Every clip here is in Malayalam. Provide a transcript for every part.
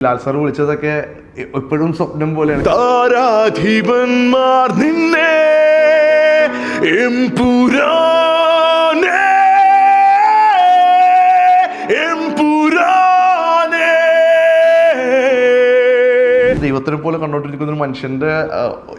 ലാൽ സാർ വിളിച്ചതൊക്കെ എപ്പോഴും സ്വപ്നം പോലെയാണ്. താരാധിപന്മാർ നിന്നെ എംപുരാനെ ദൈവത്തിനെ പോലെ കണ്ടോണ്ടിരിക്കുന്ന ഒരു മനുഷ്യന്റെ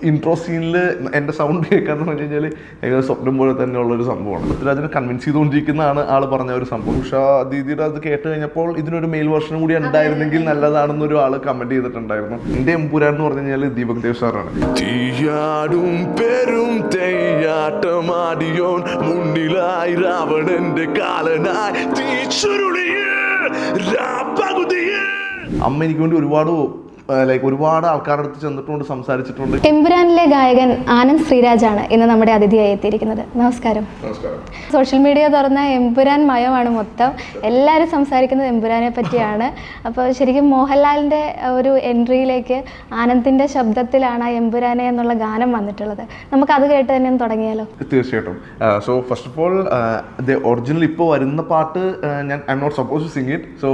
ഇൻട്രോ സീനിൽ എന്റെ സൗണ്ട് കേൾക്കാന്ന് പറഞ്ഞു കഴിഞ്ഞാൽ ഏകദേശം സ്വപ്നം പോലെ തന്നെയുള്ള ഒരു സംഭവമാണ്. പൃഥ്വിരാജിനെ കൺവിൻസ് ചെയ്തുകൊണ്ടിരിക്കുന്നതാണ് ആൾ പറഞ്ഞ ഒരു സംഭവം. ഉഷാ ദീദിയുടെ അത് കേട്ട് കഴിഞ്ഞപ്പോൾ ഇതിനൊരു മെയിൽ വെർഷൻ കൂടി ഉണ്ടായിരുന്നെങ്കിൽ നല്ലതാണെന്നൊരു ആൾ കമന്റ് ചെയ്തിട്ടുണ്ടായിരുന്നു. എന്റെ എംപുരാൻ എന്ന് പറഞ്ഞു കഴിഞ്ഞാൽ ദീപക് ദേവ് സാറാണ്. തീയാടും പെരും തെയ്യാട്ടമാടിയോൻ മുന്നിലായി രാവണന്റെ കാലനായി. തീച്ചുരുളിയേ അമ്മ എനിക്ക് വേണ്ടി ഒരുപാട് ലൈക്ക് ഒരുപാട് ആൾക്കാരുടെ അടുത്ത് ചെന്നിട്ടുണ്ട് സംസാരിച്ചിട്ടുണ്ട്. എമ്പുരാനിലെ ഗായകൻ ആനന്ദ് ശ്രീരാജാണ് ഇന്ന് നമ്മുടെ അതിഥിയായി എത്തിയിരിക്കുന്നത്. നമസ്കാരം. സോഷ്യൽ മീഡിയ തുറന്ന എമ്പുരാൻ മയമാണ് മൊത്തം. എല്ലാവരും സംസാരിക്കുന്നത് എമ്പുരാനെ പറ്റിയാണ്. അപ്പോൾ ശരിക്കും മോഹൻലാലിന്റെ ഒരു എൻട്രിയിലേക്ക് ആനന്ദിന്റെ ശബ്ദത്തിലാണ് എമ്പുരാനെ എന്നുള്ള ഗാനം വന്നിട്ടുള്ളത്. നമുക്ക് അത് കേട്ട് തന്നെ ഒന്ന് തുടങ്ങിയാലോ? തീർച്ചയായിട്ടും. So first of all original ഇപ്പോൾ വരുന്ന പാട്ട് ഞാൻ I'm not suppose to sing it so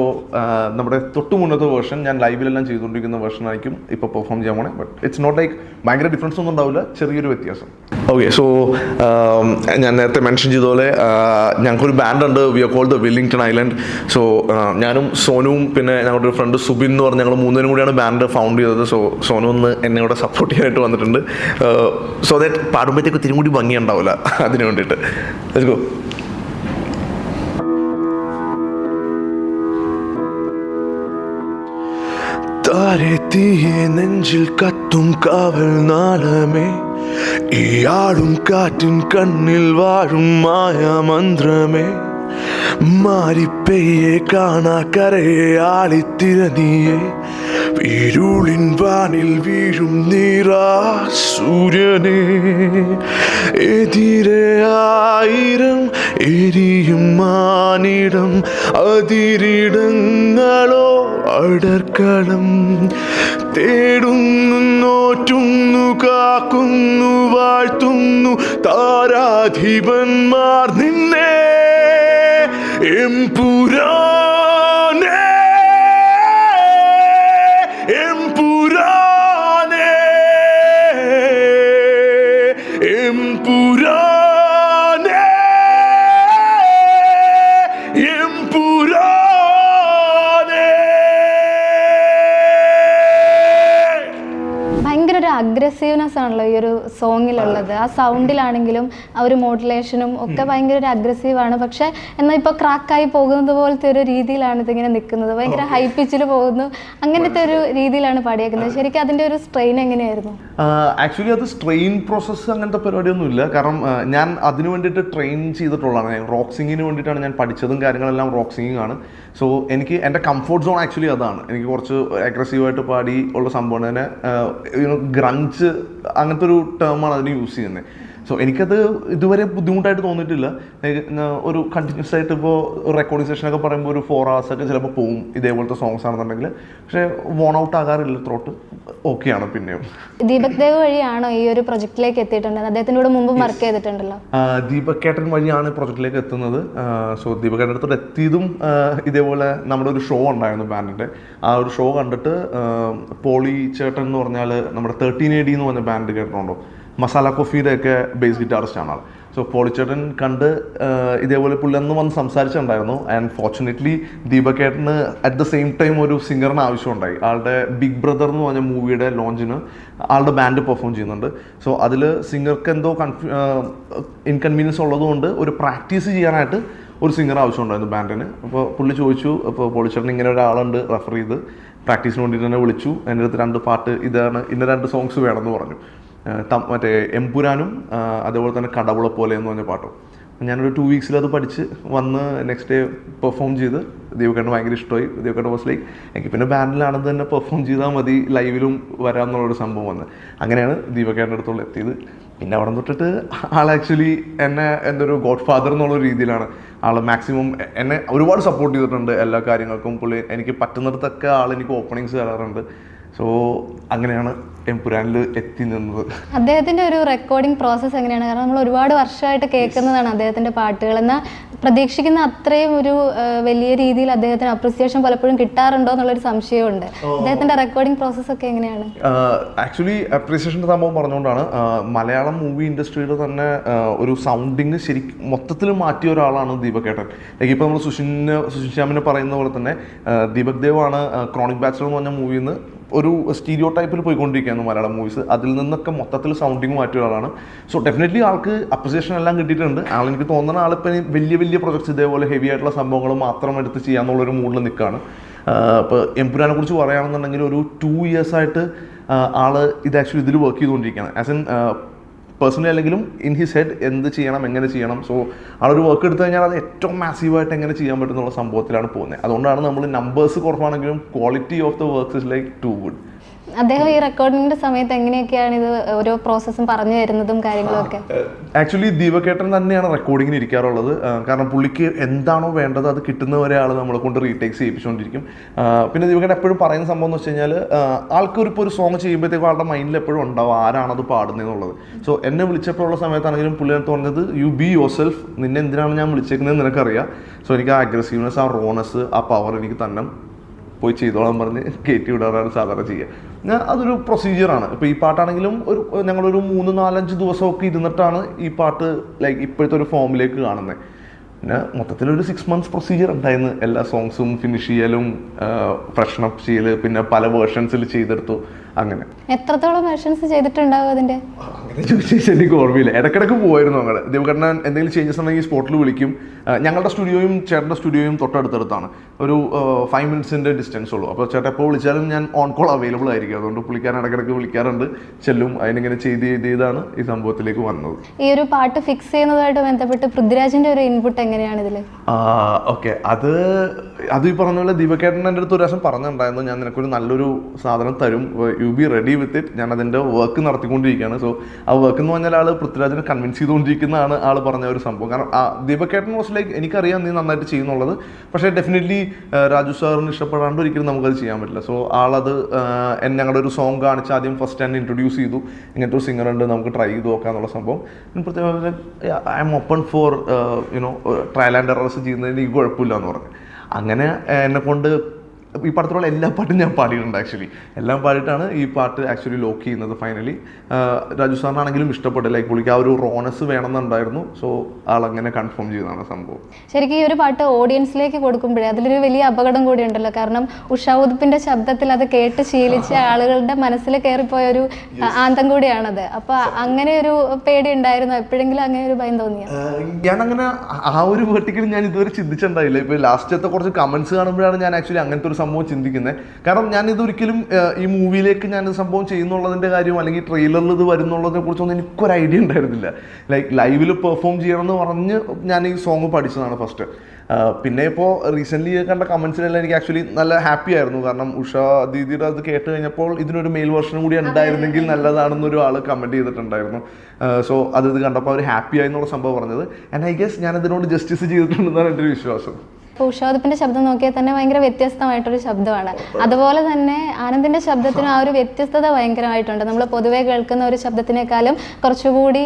നമ്മുടെ തൊട്ടു മുന്നത്തെ വേർഷൻ ഞാൻ ലൈവിലെല്ലാം ചെയ്തുകൊണ്ടിരിക്കുന്ന വേർഷൻ ആയിരിക്കും ഇപ്പോൾ പെർഫോം ചെയ്യാൻ പോണേ. ബട്ട് ഇറ്റ്സ് നോട്ട് ലൈക്ക് ഭയങ്കര ഡിഫറൻസ് ഒന്നും ഉണ്ടാവില്ല. ചെറിയൊരു വ്യത്യാസം. ഓക്കെ സോ ഞാൻ നേരത്തെ മെൻഷൻ ചെയ്ത പോലെ ഞങ്ങൾക്കൊരു ബാൻഡ് ഉണ്ട്. We are called the Willingdon Island so ഞാനും സോനുവും പിന്നെ ഞങ്ങളുടെ ഒരു ഫ്രണ്ട് സുബിൻ എന്ന് പറഞ്ഞ് ഞങ്ങൾ മൂന്നുപേരും കൂടിയാണ് ബാൻഡ് ഫൗണ്ട് ചെയ്തത്. സോ സോനു ഒന്ന് എന്നെ ഇവിടെ സപ്പോർട്ട് ചെയ്യാനായിട്ട് വന്നിട്ടുണ്ട്. സോ ദാറ്റ് പാടുമ്പോഴത്തേക്ക് തിരികൂടി കൂടി ഭംഗി ഉണ്ടാവില്ല. അതിന് വേണ്ടിയിട്ട്. താരെത്തിയെ നെഞ്ചിൽ കത്തും കാവൽ നാളമേ? ഈയാടും കാറ്റിൻ കണ്ണിൽ വാഴും മായമന്ത്രമേ. മാരിപ്പെയ്യെ കാണാ കരയെ ആളിത്തിരനിയെ. ഇരുളിൻ വാനിൽ വീഴും നീറാ സൂര്യനെ. എതിരെ ആയിരം എരിയും മാനിടം അതിരിടങ്ങളോ അടർക്കളം. തേടുന്നു നോറ്റുന്നു കാക്കുന്നു വാഴ്ത്തുന്നു താരാധിപന്മാർ നിന്നെ. എംപുരാനെ സോങ്ങിലുള്ളത് ആ സൗണ്ടിലാണെങ്കിലും ആ ഒരു മോഡുലേഷനും ഒക്കെ ഭയങ്കര ഒരു അഗ്രസീവാണ് പക്ഷെ എന്നാൽ ഇപ്പോൾ ക്രാക്കായി പോകുന്നത് പോലത്തെ ഒരു രീതിയിലാണ് ഇതിങ്ങനെ നിൽക്കുന്നത്. ഭയങ്കര ഹൈ പിച്ചിൽ പോകുന്നു. അങ്ങനത്തെ ഒരു രീതിയിലാണ് പാടിയേക്കുന്നത്. ശരിക്കും അതിന്റെ ഒരു സ്ട്രെയിൻ എങ്ങനെയായിരുന്നു? ആക്ച്വലി അത് സ്ട്രെയിൻ പ്രോസസ്സ് അങ്ങനത്തെ പരിപാടിയൊന്നും ഇല്ല കാരണം ഞാൻ അതിന് വേണ്ടിയിട്ട് ട്രെയിൻ ചെയ്തിട്ടുള്ളതാണ്. ഞാൻ റോക്ക് സിംഗിന് വേണ്ടിയിട്ടാണ് ഞാൻ പഠിച്ചതും കാര്യങ്ങളെല്ലാം റോക്ക് സിംഗിങ് ആണ്. സോ എനിക്ക് എന്റെ കംഫോർട്ട് സോൺ ആക്ച്വലി അതാണ്. എനിക്ക് കുറച്ച് അഗ്രസീവായിട്ട് പാടി ഉള്ള സംഭവം തന്നെ ഗ്രഞ്ച് അങ്ങനത്തെ ഒരു ടേമാണ് അതിന് യൂസ് ചെയ്യുന്നത്. സോ എനിക്കത് ഇതുവരെ ബുദ്ധിമുട്ടായിട്ട് തോന്നിയിട്ടില്ല. ഒരു കണ്ടിന്യൂസ് ആയിട്ട് ഇപ്പോൾ റെക്കോർഡിംഗ് സെഷനൊക്കെ പറയുമ്പോൾ ഒരു ഫോർ ഹവേഴ്സ് ഒക്കെ ചിലപ്പോൾ പോവും ഇതേപോലത്തെ സോങ്സ് ആണെന്നുണ്ടെങ്കിൽ പക്ഷേ വോൺ ഔട്ട് ആകാറില്ല ത്രോട്ട് ഓക്കെയാണ് പിന്നെയും. ദീപക് ദേവ് വഴിയാണോ ഈ ഒരു പ്രൊജക്റ്റിലേക്ക് എത്തിയിട്ടുള്ളത് അദ്ദേഹത്തിന്റെ കൂടെ മുമ്പ് വർക്ക് ചെയ്തിട്ടുണ്ടല്ലോ. ദീപക് കേട്ടൻ വഴിയാണ് പ്രൊജക്റ്റിലേക്ക് എത്തുന്നത്. സോ ദീപക് കേട്ടൻ അടുത്തോടെ എത്തിയതും ഇതേപോലെ നമ്മുടെ ഒരു ഷോ ഉണ്ടായിരുന്നു ബാൻഡിന്റെ ആ ഒരു ഷോ കണ്ടിട്ട് പോളി ചേട്ടൻ എന്ന് പറഞ്ഞാൽ നമ്മുടെ തേർട്ടീൻ എ ഡി എന്ന് പറഞ്ഞ ബാൻഡ് കേട്ടിട്ടുണ്ടോ? മസാല കോഫിയുടെ ഒക്കെ ബേസ് ഗിറ്റാറിസ്റ്റ് ആണ് ആൾ സോ പോളിച്ചേട്ടൻ കണ്ട് ഇതേപോലെ പുള്ളി അന്ന് വന്ന് സംസാരിച്ചിട്ടുണ്ടായിരുന്നു. ആൻഡ് ഫോർച്ചുനേറ്റ്ലി ദീപകേട്ടന് അറ്റ് ദ സെയിം ടൈം ഒരു സിംഗറിന് ആവശ്യമുണ്ടായി. ആളുടെ ബിഗ് ബ്രദർ എന്ന് പറഞ്ഞ മൂവിയുടെ ലോഞ്ചിന് ആളുടെ ബാൻഡ് പെർഫോം ചെയ്യുന്നുണ്ട്. സോ അതിൽ സിംഗർക്ക് എന്തോ കൺഫ്യൂ ഇൻകൺവീനിയൻസ് ഉള്ളതുകൊണ്ട് ഒരു പ്രാക്ടീസ് ചെയ്യാനായിട്ട് ഒരു സിംഗർ ആവശ്യമുണ്ടായിരുന്നു ബാൻഡിന് അപ്പോൾ പുള്ളി ചോദിച്ചു അപ്പോൾ പോളിച്ചേട്ടൻ ഇങ്ങനെ ഒരാളുണ്ട് റെഫർ ചെയ്ത് പ്രാക്ടീസിന് വേണ്ടിയിട്ട് തന്നെ വിളിച്ചു. എന്റെ അടുത്ത് രണ്ട് പാട്ട് ഇതാണ് ഇന്ന രണ്ട് സോങ്സ് വേണമെന്ന് പറഞ്ഞു. മറ്റേ എംപുരാനും അതേപോലെ തന്നെ കടവുള പോലെ എന്ന് പറഞ്ഞ പാട്ടും. ഞാനൊരു ടു വീക്സിൽ അത് പഠിച്ച് വന്ന് നെക്സ്റ്റ് ഡേ പെർഫോം ചെയ്ത് ദീപകണ്ണ് ഭയങ്കര ഇഷ്ടമായി ദീപകണ്ണ് വാസ് ലൈക്ക് എനിക്ക് പിന്നെ ബാൻഡിലാണെന്ന് തന്നെ പെർഫോം ചെയ്താൽ മതി ലൈവിലും വരാമെന്നുള്ളൊരു സംഭവം വന്ന്. അങ്ങനെയാണ് ദീപകേട്ടന്റെ അടുത്തുള്ള എത്തിയത്. പിന്നെ അവിടെ തൊട്ടിട്ട് ആൾ ആക്ച്വലി എന്നെ ഒരു ഗോഡ് ഫാദർ എന്നുള്ള രീതിയിലാണ് ആൾ മാക്സിമം എന്നെ ഒരുപാട് സപ്പോർട്ട് ചെയ്തിട്ടുണ്ട് എല്ലാ കാര്യങ്ങൾക്കും. പുള്ളി എനിക്ക് പറ്റുന്നിടത്തൊക്കെ ആൾ എനിക്ക് ഓപ്പണിങ്സ് തരാറുണ്ട്. സോ അങ്ങനെയാണ് ടെമ്പുരാനിൽ എത്തി നിന്നത്. അദ്ദേഹത്തിന്റെ ഒരു റെക്കോർഡിംഗ് പ്രോസസ് എങ്ങനെയാണ്? കാരണം നമ്മൾ ഒരുപാട് വർഷമായിട്ട് കേൾക്കുന്നതാണ് അദ്ദേഹത്തിന്റെ പാട്ടുകൾ. എന്നാൽ പ്രതീക്ഷിക്കുന്ന അത്രയും ഒരു വലിയ രീതിയിൽ അദ്ദേഹത്തിന് അപ്രിസിയേഷൻ പലപ്പോഴും കിട്ടാറുണ്ടോ എന്നുള്ളൊരു സംശയമുണ്ട്. അദ്ദേഹത്തിന്റെ റെക്കോർഡിംഗ് പ്രോസസ് ഒക്കെ എങ്ങനെയാണ്? ആക്ച്വലി അപ്രീസിയേഷന്റെ സംഭവം പറഞ്ഞുകൊണ്ടാണ് മലയാളം മൂവി ഇൻഡസ്ട്രിയുടെ തന്നെ ഒരു സൗണ്ടിങ് ശരി മൊത്തത്തിൽ മാറ്റിയ ഒരാളാണ് ദീപക് ഏട്ടൻ ലൈക്ക് ഇപ്പോൾ നമ്മൾ സുഷിന് സുഷിൻ ശ്യാമിനെ പറയുന്ന പോലെ തന്നെ ദീപക് ദേവാണ് ക്രോണിക് ബാച്ചലർ എന്ന് പറഞ്ഞ മൂവിയിൽ നിന്ന് ഒരു സ്റ്റീരിയോ ടൈപ്പിൽ പോയിക്കൊണ്ടിരിക്കുകയാണ് മലയാളം മൂവീസ് അതിൽ നിന്നൊക്കെ മൊത്തത്തിൽ സൗണ്ടിങ് മാറ്റിയ ഒരാളാണ്. സോ ഡെഫിനറ്റ്ലി ആൾക്ക് അപ്രിസിയേഷൻ എല്ലാം കിട്ടിയിട്ടുണ്ട്. ആൾ എനിക്ക് തോന്നുന്ന ആളിപ്പം വലിയ വലിയ പ്രൊജക്ട്സ് ഇതേപോലെ ഹെവി ആയിട്ടുള്ള സംഭവങ്ങൾ മാത്രം എടുത്ത് ചെയ്യാന്നുള്ളൊരു മൂഡിൽ നിൽക്കുകയാണ് ഇപ്പോൾ എംപുരാനെ കുറിച്ച് പറയുകയാണെന്നുണ്ടെങ്കിൽ ഒരു ടു ഇയേഴ്സായിട്ട് ആൾ ഇത് ആക്ച്വലി ഇതിൽ വർക്ക് ചെയ്തുകൊണ്ടിരിക്കുകയാണ്. ആസ് എൻ പേഴ്സണലി അല്ലെങ്കിലും ഇൻ ഹിസ് ഹെഡ് എന്ത് ചെയ്യണം എങ്ങനെ ചെയ്യണം. സോ ആളൊരു വർക്ക് എടുത്തു കഴിഞ്ഞാൽ അത് ഏറ്റവും മാസീവായിട്ട് എങ്ങനെ ചെയ്യാൻ പറ്റുന്നുള്ള സംഭവത്തിലാണ് പോകുന്നത്. അതുകൊണ്ടാണ് നമ്മൾ നമ്പേഴ്സ് കുറവാണെങ്കിലും quality of the works is like to good അദ്ദേഹം ഈ റെക്കോർഡിങ്ങിന്റെ സമയത്ത് എങ്ങനെയൊക്കെയാണ് ഇത് ഓരോ പ്രോസസ്സും പറഞ്ഞു തരുന്നതും കാര്യങ്ങളൊക്കെ? ആക്ച്വലി ദീപകേട്ടൻ തന്നെയാണ് റെക്കോർഡിങ്ങിന് ഇരിക്കാറുള്ളത്. കാരണം പുള്ളിക്ക് എന്താണോ വേണ്ടത് അത് കിട്ടുന്നവരെ ആൾ നമ്മളെ കൊണ്ട് റീടേക്സ് ചെയ്യിപ്പിച്ചുകൊണ്ടിരിക്കും. പിന്നെ ദീപകേട്ടൻ എപ്പോഴും പറയുന്ന സംഭവം എന്ന് വെച്ച് കഴിഞ്ഞാൽ ആൾക്കൊരു ഇപ്പോൾ ഒരു സോങ് ചെയ്യുമ്പോഴത്തേക്കും ആളുടെ മൈൻഡിൽ എപ്പോഴും ഉണ്ടാവും ആരാണത് പാടുന്നതെന്നുള്ളത് സോ എന്നെ വിളിച്ചപ്പോഴുള്ള സമയത്താണെങ്കിലും പുള്ളി എനിക്ക് പറഞ്ഞത് യു ബി യുവർ സെൽഫ് നിന്നെ എന്തിനാണ് ഞാൻ വിളിച്ചേക്കുന്നത് നിനക്കറിയാം. സോ എനിക്ക് ആ അഗ്രസീവ്നെസ് ആ റോണസ് ആ പവർ എനിക്ക് തന്നെ പോയി ചെയ്തോളാൻ പറഞ്ഞ് കയറ്റി വിടാറാണ് സാധാരണ ചെയ്യുക അതൊരു പ്രൊസീജിയറാണ് ഇപ്പോൾ ഈ പാട്ടാണെങ്കിലും ഒരു ഞങ്ങളൊരു മൂന്ന് നാലഞ്ച് ദിവസമൊക്കെ ഇരുന്നിട്ടാണ് ഈ പാട്ട് ലൈക്ക് ഇപ്പോഴത്തെ ഒരു ഫോമിലേക്ക് കാണുന്നത് പിന്നെ മൊത്തത്തിലൊരു സിക്സ് മന്ത്സ് പ്രൊസീജിയർ ഉണ്ടായിരുന്നു. എല്ലാ സോങ്സും ഫിനിഷ് ചെയ്യലും ഫ്രഷനപ്പ് ചെയ്യൽ പിന്നെ പല വേർഷൻസിൽ ചെയ്തെടുത്തു. അങ്ങനെ. എത്രത്തോളം വേർഷൻസ് ചെയ്തിട്ടുണ്ടാവും അതിന്റെ? അങ്ങനെ ചോദിച്ചാൽ എനിക്ക് ഓർമ്മയില്ല. ഇടക്കിടക്ക് പോയിരുന്നു ഞങ്ങൾ ദേവകണ്ണൻ എന്തെങ്കിലും ചേഞ്ചസ് ഉണ്ടെങ്കിൽ സ്പോട്ടിൽ വിളിക്കും. ഞങ്ങളുടെ സ്റ്റുഡിയോയും ചേട്ടന്റെ സ്റ്റുഡിയോയും തൊട്ടടുത്തടുത്താണ്. ഒരു ഫൈവ് മിനിറ്റ്സിന്റെ ഡിസ്റ്റൻസ് ഉള്ളൂ. അപ്പോൾ ചേട്ടൻ എപ്പോൾ വിളിച്ചാലും ഞാൻ ഓൺ കോൾ അവൈലബിൾ ആയിരിക്കും. അതുകൊണ്ട് പുള്ളിക്കാരൻ ഇടക്കിടക്ക് വിളിക്കാറുണ്ട്. ചെല്ലും. അതിനിങ്ങനെ ചെയ്ത് ചെയ്ത് ചെയ്താണ് ഈ സംഭവത്തിലേക്ക് വന്നത്. ഈ ഒരു പാട്ട് ഫിക്സ് ചെയ്യുന്നതായിട്ട് ബന്ധപ്പെട്ട് പൃഥ്വിരാജിന്റെ ഒരു ഇൻപുട്ട് എങ്ങനെയാണ് ഇതിൽ ഓക്കെ അത് അത് ഈ പറഞ്ഞ പോലെ ദീപകേട്ടൻ എന്റെ അടുത്ത് ഒരു പ്രാവശ്യം പറഞ്ഞിട്ടുണ്ടായിരുന്നു. ഞാൻ നിനക്കൊരു നല്ലൊരു സാധനം തരും. You be ready with it ഞാൻ അതിന്റെ വർക്ക് നടത്തിക്കൊണ്ടിരിക്കുകയാണ്. സോ ആ വർക്ക് എന്ന് പറഞ്ഞാൽ ആൾ പൃഥ്വിരാജിനെ കൺവിൻസ് ചെയ്തുകൊണ്ടിരിക്കുന്നതാണ് ആൾ പറഞ്ഞ ഒരു സംഭവം. കാരണം ആ ദീപകേട്ടൻ മോസ്റ്റ് ലൈക്ക് എനിക്കറിയാം നീ നന്നായിട്ട് ചെയ്യുന്നുള്ളത്. പക്ഷേ ഡെഫിനറ്റ്ലി രാജു സാറിന് ഇഷ്ടപ്പെടാണ്ട് ഒരിക്കലും നമുക്കത് ചെയ്യാൻ പറ്റില്ല. സോ ആളത് ഞങ്ങളുടെ ഒരു സോങ് കാണിച്ച് ആദ്യം ഫസ്റ്റ് ഹാൻഡ് ഇൻട്രൊഡ്യൂസ് ചെയ്തു. ഇങ്ങനത്തെ ഒരു സിംഗർ ഉണ്ട് നമുക്ക് ട്രൈ ചെയ്ത് നോക്കാം എന്നുള്ള സംഭവം. പ്രത്യേകം I'm open for you know trial and errors ചെയ്യുന്നതിന് ഈ കുഴപ്പമില്ല എന്ന് പറഞ്ഞു. അങ്ങനെ എന്നെ കൊണ്ട് ഈ പടത്തിലുള്ള എല്ലാ പാട്ടും ഞാൻ പാടിയിട്ടുണ്ട് ആക്ച്വലി എല്ലാം പാടിയിട്ടാണ് ഈ പാട്ട് ആക്ച്വലി ലോക്ക് ചെയ്യുന്നത് ഫൈനലി രാജു സാറിനാണെങ്കിലും ഇഷ്ടപ്പെട്ടു ലൈക്ക് പുള്ളിക്ക് ആ ഒരു റോണസ് വേണമെന്നുണ്ടായിരുന്നു. സോ ആളങ്ങനെ കൺഫേം ചെയ്തതാണ് സംഭവം. ശരിക്കും ഈ ഒരു പാട്ട് ഓഡിയൻസിലേക്ക് കൊടുക്കുമ്പോഴേ അതിലൊരു വലിയ അപകടം കൂടി ഉണ്ടല്ലോ. കാരണം ഉഷാ ശബ്ദത്തിൽ അത് കേട്ട് ശീലിച്ച ആളുകളുടെ മനസ്സിൽ കയറിപ്പോയ ഒരു ആന്തം കൂടിയാണത്. അപ്പൊ അങ്ങനെ ഒരു പേടി ഉണ്ടായിരുന്നു? എപ്പോഴെങ്കിലും അങ്ങനെ ഒരു ഭയം തോന്നിയ? അങ്ങനെ ആ ഒരു വേർട്ടിക്കൽ ഞാൻ ഇതുവരെ ചിന്തിച്ചിട്ടുണ്ടായില്ല. ഇപ്പൊ ലാസ്റ്റത്തെ കുറച്ച് കമന്റ്സ് കാണുമ്പോഴാണ് ഞാൻ ആക്ച്വലി അങ്ങനത്തെ ഒരു സംഭവം ചിന്തിക്കുന്നത് കാരണം ഞാൻ ഇതൊരിക്കലും ഈ മൂവിയിലേക്ക് ഞാൻ സംഭവം ചെയ്യുന്നുള്ളതിന്റെ കാര്യം അല്ലെങ്കിൽ ട്രെയിലറിൽ ഇത് വരുന്നുള്ളതിനെ കുറിച്ചൊന്നും എനിക്കൊരു ഐഡിയ ഉണ്ടായിരുന്നില്ല. ലൈക്ക് ലൈവിൽ പെർഫോം ചെയ്യണം എന്ന് പറഞ്ഞ് ഞാൻ ഈ സോങ് പഠിച്ചതാണ് ഫസ്റ്റ് പിന്നെ ഇപ്പോൾ റീസെന്റ്ലി കണ്ട കമൻസിലെല്ലാം എനിക്ക് ആക്ച്വലി നല്ല ഹാപ്പി ആയിരുന്നു. കാരണം ഉഷ ദീദിയുടെ അത് കേട്ട് കഴിഞ്ഞപ്പോൾ ഇതിനൊരു മെയിൽ വെർഷൻ കൂടി ഉണ്ടായിരുന്നെങ്കിൽ നല്ലതാണെന്നൊരു ആൾ കമന്റ് ചെയ്തിട്ടുണ്ടായിരുന്നു. സോ അത് ഇത് കണ്ടപ്പോൾ അവർ ഹാപ്പി ആയി എന്നുള്ള സംഭവം പറഞ്ഞത്. ആൻഡ് ഐ ഗസ് ഞാൻ അതിനോട് ജസ്റ്റിസ് ചെയ്തിട്ടുണ്ടെന്നാണ് എന്റെ ഒരു വിശ്വാസം. ഇപ്പൊ ഉഷാദപ്പിന്റെ ശബ്ദം നോക്കിയാൽ തന്നെ ഭയങ്കര വ്യത്യസ്തമായിട്ടൊരു ശബ്ദമാണ്. അതുപോലെ തന്നെ ആനന്ദിന്റെ ശബ്ദത്തിന് ആ ഒരു വ്യത്യസ്തത ഭയങ്കരമായിട്ടുണ്ട്. നമ്മൾ പൊതുവേ കേൾക്കുന്ന ഒരു ശബ്ദത്തിനേക്കാളും കുറച്ചുകൂടി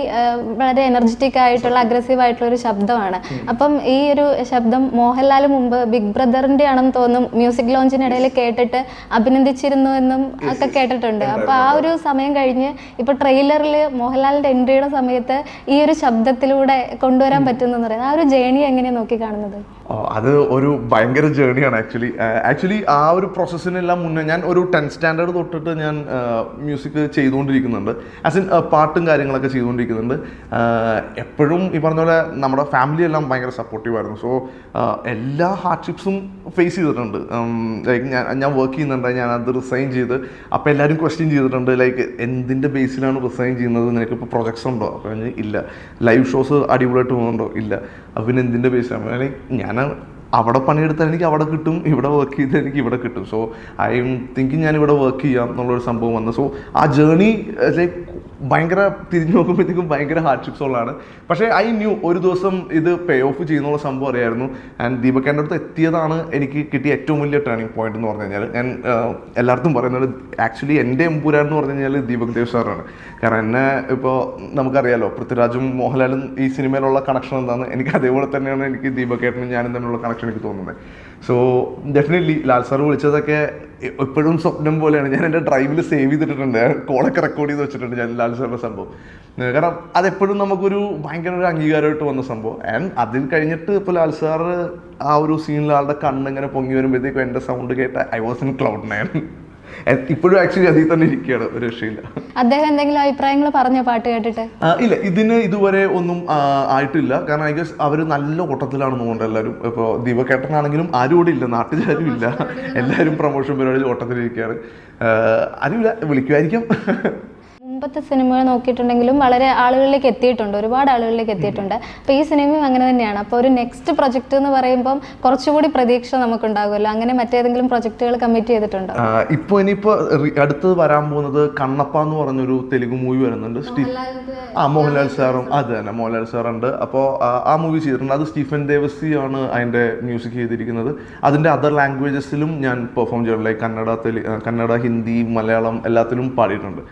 വളരെ എനർജറ്റിക് ആയിട്ടുള്ള അഗ്രസീവ് ആയിട്ടുള്ള ഒരു ശബ്ദമാണ്. അപ്പം ഈ ഒരു ശബ്ദം മോഹൻലാൽ മുമ്പ് ബിഗ് ബ്രദറിന്റെ ആണെന്ന് തോന്നും മ്യൂസിക് ലോഞ്ചിനിടയിൽ കേട്ടിട്ട് അഭിനന്ദിച്ചിരുന്നു എന്നും ഒക്കെ കേട്ടിട്ടുണ്ട്. അപ്പൊ ആ ഒരു സമയം കഴിഞ്ഞ് ഇപ്പൊ ട്രെയിലറിൽ മോഹൻലാലിന്റെ എൻട്രിയുടെ സമയത്ത് ഈ ഒരു ശബ്ദത്തിലൂടെ കൊണ്ടുവരാൻ പറ്റുന്നു പറയുന്നത് ആ ഒരു ജേണി എങ്ങനെയാണ് നോക്കി കാണുന്നത് അത് ഒരു ഭയങ്കര ജേണിയാണ് ആക്ച്വലി ആക്ച്വലി ആ ഒരു പ്രോസസ്സിനെല്ലാം മുന്നേ ഞാൻ ഒരു ടെൻത്ത് സ്റ്റാൻഡേർഡ് തൊട്ടിട്ട് ഞാൻ മ്യൂസിക് ചെയ്തുകൊണ്ടിരിക്കുന്നുണ്ട്. ആസ് ഇൻ പാട്ടും കാര്യങ്ങളൊക്കെ ചെയ്തുകൊണ്ടിരിക്കുന്നുണ്ട്. എപ്പോഴും ഈ പറഞ്ഞ പോലെ നമ്മുടെ ഫാമിലി എല്ലാം ഭയങ്കര സപ്പോർട്ടീവ് ആയിരുന്നു. സോ എല്ലാ ഹാർഡ്ഷിപ്സും ഫേസ് ചെയ്തിട്ടുണ്ട്. ലൈക്ക് ഞാൻ ഞാൻ വർക്ക് ചെയ്യുന്നുണ്ട് ഞാൻ അത് റിസൈൻ ചെയ്ത്. അപ്പോൾ എല്ലാവരും ക്വസ്റ്റ്യൻ ചെയ്തിട്ടുണ്ട് ലൈക്ക് എന്തിന്റെ ബേസിലാണ് റിസൈൻ ചെയ്യുന്നത്? നിനക്കിപ്പോൾ പ്രൊജക്ട്സ് ഉണ്ടോ? അപ്പോൾ ഇല്ല. ലൈവ് ഷോസ് അടിപൊളിയായിട്ട് പോകുന്നുണ്ടോ? ഇല്ല. അപ്പോൾ പിന്നെ എന്തിന്റെ ബേസിലാണ് ഞാൻ അവിടെ പണിയെടുത്താൽ എനിക്ക് അവിടെ കിട്ടും ഇവിടെ വർക്ക് ചെയ്താൽ എനിക്ക് ഇവിടെ കിട്ടും. സോ ഐ എം തിങ്കിങ് ഞാൻ ഇവിടെ വർക്ക് ചെയ്യാം എന്നുള്ളൊരു സംഭവം വന്നു. സോ ആ ജേണി ലൈക്ക് ഭയങ്കര തിരിഞ്ഞു നോക്കുമ്പോഴത്തേക്കും ഭയങ്കര ഹാർഡ്ഷിപ്സ് ഉള്ളതാണ് പക്ഷേ ഐ ന്യൂ ഒരു ദിവസം ഇത് പേ ഓഫ് ചെയ്യുന്നുള്ള സംഭവം അറിയായിരുന്നു. ആൻഡ് ദീപക് ദീപക്കേന്റെ അടുത്ത് എത്തിയതാണ് എനിക്ക് കിട്ടിയ ഏറ്റവും വലിയ ടേണിംഗ് പോയിന്റ് എന്ന് പറഞ്ഞു കഴിഞ്ഞാൽ ഞാൻ എല്ലായിടത്തും പറയുന്നത് ആക്ച്വലി എന്റെ എമ്പുരാൻ എന്ന് പറഞ്ഞു കഴിഞ്ഞാൽ ദീപക് ദേവ് സാറാണ്. കാരണം എന്നെ ഇപ്പോൾ നമുക്കറിയാലോ പൃഥ്വിരാജും മോഹൻലാലും ഈ സിനിമയിലുള്ള കണക്ഷൻ എന്താണ് എനിക്ക് അതേപോലെ തന്നെയാണ് എനിക്ക് ദീപക് ഏട്ടനും ഞാനും തമ്മിലുള്ള കണക്ഷൻ എനിക്ക് തോന്നുന്നത്. സോ ഡെഫിനറ്റ്ലി ലാൽ സാർ വിളിച്ചതൊക്കെ എപ്പോഴും സ്വപ്നം പോലെയാണ്. ഞാൻ എന്റെ ഡ്രൈവിൽ സേവ് ചെയ്തിട്ടുണ്ട്. കോളൊക്കെ റെക്കോർഡ് ചെയ്ത് വെച്ചിട്ടുണ്ട് ഞാൻ ലാൽ സാറിന്റെ സംഭവം. കാരണം അതെപ്പോഴും നമുക്കൊരു ഭയങ്കര ഒരു അംഗീകാരമായിട്ട് വന്ന സംഭവം. ആൻഡ് അതിൽ കഴിഞ്ഞിട്ട് ഇപ്പോൾ ലാൽ സാറ് ആ ഒരു സീനിൽ ആളുടെ കണ്ണിങ്ങനെ പൊങ്ങി വരുമ്പോഴത്തേക്കും എന്റെ സൗണ്ട് കേട്ട് I was in cloud nine ഇപ്പോഴും ആക്ച്വലി അതിൽ തന്നെ ഇരിക്കുകയാണ് ഒരു രക്ഷയില്ല. അദ്ദേഹം എന്തെങ്കിലും അഭിപ്രായങ്ങൾ പറഞ്ഞോ പാട്ട് കേട്ടിട്ട്? ഇല്ല ഇതിന് ഇതുവരെ ഒന്നും ആയിട്ടില്ല. കാരണം ഐ ഗസ് അവർ നല്ല ഓട്ടത്തിലാണ് തോന്നുന്നുണ്ട് എല്ലാവരും. ഇപ്പോൾ ദീപക്കേട്ടനാണെങ്കിലും ആരും ഇവിടെ ഇല്ല നാട്ടുകാരും ഇല്ല. എല്ലാവരും പ്രൊമോഷൻ പരിപാടിയിൽ ഓട്ടത്തിലിരിക്കുകയാണ്. ആരുമില്ല അറിയില്ല വിളിക്കുമായിരിക്കും. മുമ്പത്തെ സിനിമകൾ നോക്കിയിട്ടുണ്ടെങ്കിലും വളരെ ആളുകളിലേക്ക് എത്തിയിട്ടുണ്ട്. ഒരുപാട് ആളുകളിലേക്ക് എത്തിയിട്ടുണ്ട്. അപ്പോൾ ഈ സിനിമയും അങ്ങനെ തന്നെയാണ്. അപ്പോൾ ഒരു നെക്സ്റ്റ് പ്രൊജക്റ്റ് എന്ന് പറയുമ്പോൾ കുറച്ചുകൂടി പ്രതീക്ഷ നമുക്ക് ഉണ്ടാകുമല്ലോ അങ്ങനെ മറ്റേതെങ്കിലും പ്രൊജക്റ്റുകൾ കമ്മിറ്റ് ചെയ്തിട്ടുണ്ട്? ഇപ്പൊ ഇപ്പോൾ ഇനിയിപ്പോൾ അടുത്തത് വരാൻ പോകുന്നത് കണ്ണപ്പ എന്ന് പറഞ്ഞൊരു തെലുങ്ക് മൂവി വരുന്നുണ്ട്. ആ മോഹൻലാൽ സാറും അത് തന്നെ മോഹൻലാൽ സാറുണ്ട്. അപ്പോൾ ആ മൂവി ചെയ്തിട്ടുണ്ട്. അത് സ്റ്റീഫൻ ദേവസി ആണ് അതിന്റെ മ്യൂസിക് ചെയ്തിരിക്കുന്നത്. അതിന്റെ അതർ ലാംഗ്വേജസിലും ഞാൻ പെർഫോം ചെയ്തിട്ടുണ്ട്. ലൈക്ക് കന്നഡ തെലു കന്നഡ ഹിന്ദി മലയാളം എല്ലാത്തിലും പാടിയിട്ടുണ്ട്.